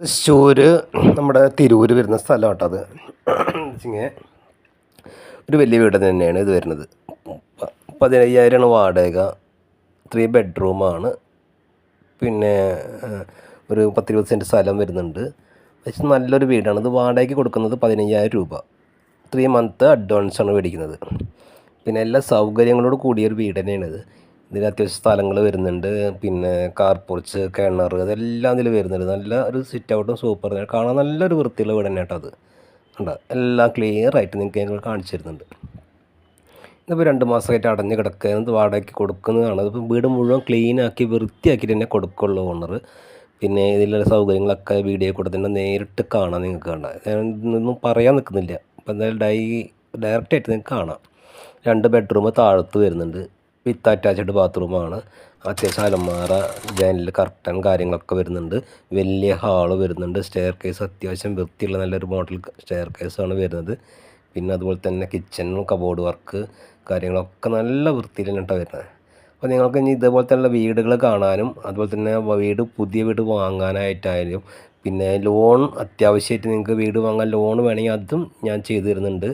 തൃശ്ശൂർ നമ്മുടെ തിരൂർ വരുന്ന സ്ഥലം കേട്ടോ അത്. വെച്ചിങ്ങനെ ഒരു വലിയ വീട് തന്നെയാണ് ഇത് വരുന്നത്. പതിനയ്യായിരമാണ് വാടക. ത്രീ ബെഡ്റൂമാണ് പിന്നെ ഒരു പത്തിരുപത് സെന്റ് സ്ഥലം വരുന്നുണ്ട്. പക്ഷെ നല്ലൊരു വീടാണ്. ഇത് വാടകയ്ക്ക് കൊടുക്കുന്നത് പതിനയ്യായിരം രൂപ. ത്രീ മന്ത് അഡ്വാൻസാണ് മേടിക്കുന്നത്. പിന്നെ എല്ലാ സൗകര്യങ്ങളോട് കൂടിയൊരു വീട് തന്നെയാണിത് ഇതിന് അത്യാവശ്യം സ്ഥലങ്ങൾ വരുന്നുണ്ട്. പിന്നെ കാർ പോർച്ച് കിണർ അതെല്ലാം ഇതിൽ വരുന്നുണ്ട്. നല്ല ഒരു സിറ്റ് ഔട്ടും സൂപ്പർ കാണാൻ നല്ലൊരു വൃത്തിയുള്ള വീട് തന്നെ അത്. കണ്ടോ? എല്ലാം ക്ലിയർ ആയിട്ട് നിങ്ങൾക്ക് ഞങ്ങൾ കാണിച്ചു തരുന്നുണ്ട്. ഇതിപ്പോൾ രണ്ട് മാസമായിട്ട് അടഞ്ഞ് കിടക്കുന്നത് വാടകയ്ക്ക് കൊടുക്കുന്നതാണ്. അതിപ്പോൾ വീട് മുഴുവൻ ക്ലീനാക്കി വൃത്തിയാക്കിയിട്ട് തന്നെ കൊടുക്കുള്ളൂ ഓണർ പിന്നെ ഇതിലുള്ള സൗകര്യങ്ങളൊക്കെ വീഡിയോ കൂടെ തന്നെ നേരിട്ട് കാണാം നിങ്ങൾക്ക് കാണാം ഞാൻ ഇതൊന്നും പറയാൻ നിൽക്കുന്നില്ല അപ്പോൾ എന്തായാലും ഡൈ ഡയറക്റ്റായിട്ട് നിങ്ങൾക്ക് കാണാം. രണ്ട് ബെഡ്റൂം താഴത്ത് വരുന്നുണ്ട്. വിത്ത് അറ്റാച്ച്ഡ് ബാത്റൂമാണ്. അത്യാവശ്യം അലമാറ ജനൽ കർട്ടൻ കാര്യങ്ങളൊക്കെ വരുന്നുണ്ട്. വലിയ ഹാൾ വരുന്നുണ്ട്. സ്റ്റെയർ കേസ് അത്യാവശ്യം വൃത്തിയുള്ള നല്ലൊരു മോഡൽ സ്റ്റെയർ കേസാണ് വരുന്നത്. പിന്നെ അതുപോലെ തന്നെ കിച്ചണും കബോർഡ് വർക്ക് കാര്യങ്ങളൊക്കെ നല്ല കേട്ടോ വരുന്നത്. അപ്പോൾ നിങ്ങൾക്ക് ഇനി ഇതേപോലെ തന്നെ വീടുകൾ കാണാനും അതുപോലെ തന്നെ വീട് പുതിയ വീട് വാങ്ങാനായിട്ടായാലും പിന്നെ ലോൺ അത്യാവശ്യമായിട്ട് നിങ്ങൾക്ക് വീട് വാങ്ങാൻ ലോൺ വേണമെങ്കിൽ അതും ഞാൻ ചെയ്തു തരുന്നുണ്ട്.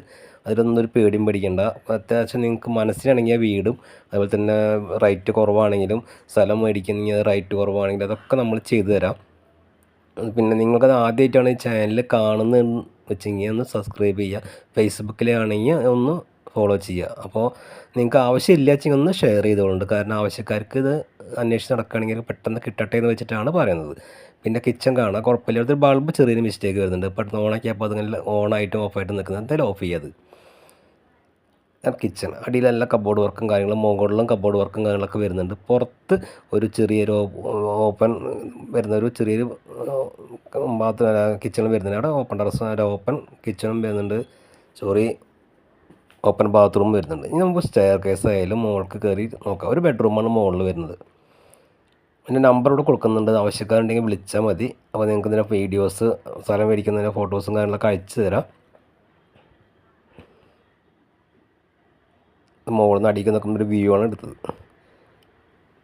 അതിലൊന്നും ഒരു പേടിയും പേടിക്കേണ്ട. അത്യാവശ്യം നിങ്ങൾക്ക് മനസ്സിനാണെങ്കിൽ വീടും അതുപോലെ തന്നെ റൈറ്റ് കുറവാണെങ്കിലും സ്ഥലം മേടിക്കണമെങ്കിൽ റൈറ്റ് കുറവാണെങ്കിലും അതൊക്കെ നമ്മൾ ചെയ്തു തരാം. പിന്നെ നിങ്ങൾക്കത് ആദ്യമായിട്ടാണ് ഈ ചാനൽ കാണുന്നതെന്ന് വെച്ചെങ്കിൽ ഒന്ന് സബ്സ്ക്രൈബ് ചെയ്യുക. ഫേസ്ബുക്കിലാണെങ്കിൽ ഒന്ന് ഫോളോ ചെയ്യുക. അപ്പോൾ നിങ്ങൾക്ക് ആവശ്യമില്ല വെച്ചെങ്കിൽ ഒന്ന് ഷെയർ ചെയ്തോളുണ്ട് കാരണം ആവശ്യക്കാർക്ക് ഇത് അന്വേഷിച്ച് നടക്കുകയാണെങ്കിൽ പെട്ടെന്ന് കിട്ടട്ടെ എന്ന് വെച്ചിട്ടാണ് പറയുന്നത്. പിന്നെ കിച്ചൺ കാണാം കുഴപ്പമില്ല ഒരു ബൾബ് ചെറിയൊരു മിസ്റ്റേക്ക് വരുന്നുണ്ട്. പെട്ടെന്ന് ഓണാക്കി അപ്പോൾ അതിങ്ങനെ ഓണായിട്ടും ഓഫായിട്ടും നിൽക്കുന്നത്. എന്തായാലും ഓഫ് ചെയ്യാത് കിച്ചൺ അടിയിലെല്ലാം കബോർഡ് വർക്കും കാര്യങ്ങളും മുകളിലും കബോർഡ് വർക്കും കാര്യങ്ങളൊക്കെ വരുന്നുണ്ട്. പുറത്ത് ഒരു ചെറിയൊരു ഓപ്പൺ വരുന്ന ഒരു ചെറിയൊരു ബാത്റൂം കിച്ചണും വരുന്നുണ്ട്. അവിടെ ഓപ്പൺ ടെറസ് ഓപ്പൺ കിച്ചണും വരുന്നുണ്ട്. സോറി ഓപ്പൺ ബാത്റൂം വരുന്നുണ്ട്. ഇനി നമുക്ക് സ്റ്റെയർ കേസ് ആയാലും മുകൾക്ക് കയറി നോക്കാം. ഒരു ബെഡ്റൂമാണ് മുകളിൽ വരുന്നത്. പിന്നെ നമ്പർ ഇവിടെ കൊടുക്കുന്നുണ്ട്. ആവശ്യക്കാരുണ്ടെങ്കിൽ വിളിച്ചാൽ മതി. അപ്പോൾ നിങ്ങൾക്ക് ഇതിന്റെ വീഡിയോസ് സ്ഥലം മേടിക്കുന്നതിന്റെ ഫോട്ടോസും കാര്യങ്ങളൊക്കെ അയച്ചു തരാം. മുകളിൽ നിന്ന് അടിയിൽ നിൽക്കുന്ന ഒരു വ്യൂ ആണ് എടുത്തത്.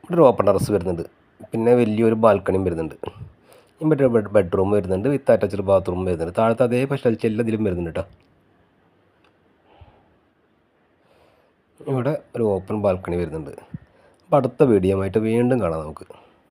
ഇവിടെ ഒരു ഓപ്പൺ ടെറസ് വരുന്നുണ്ട്. പിന്നെ വലിയൊരു ബാൽക്കണിയും വരുന്നുണ്ട്. ഇവിടെ ഒരു ബെഡ് ബെഡ്റൂം വരുന്നുണ്ട്. വിത്ത് അറ്റാച്ച്ഡ് ബാത്റൂം വരുന്നുണ്ട്. താഴത്തെ അതേ സ്പെഷ്യാലിറ്റി എല്ലാ ഇതിലും വരുന്നുണ്ട് കേട്ടോ ഇവിടെ ഒരു ഓപ്പൺ ബാൽക്കണി വരുന്നുണ്ട്. അപ്പോൾ അടുത്ത വീഡിയോ ആയിട്ട് വീണ്ടും കാണാം നമുക്ക്.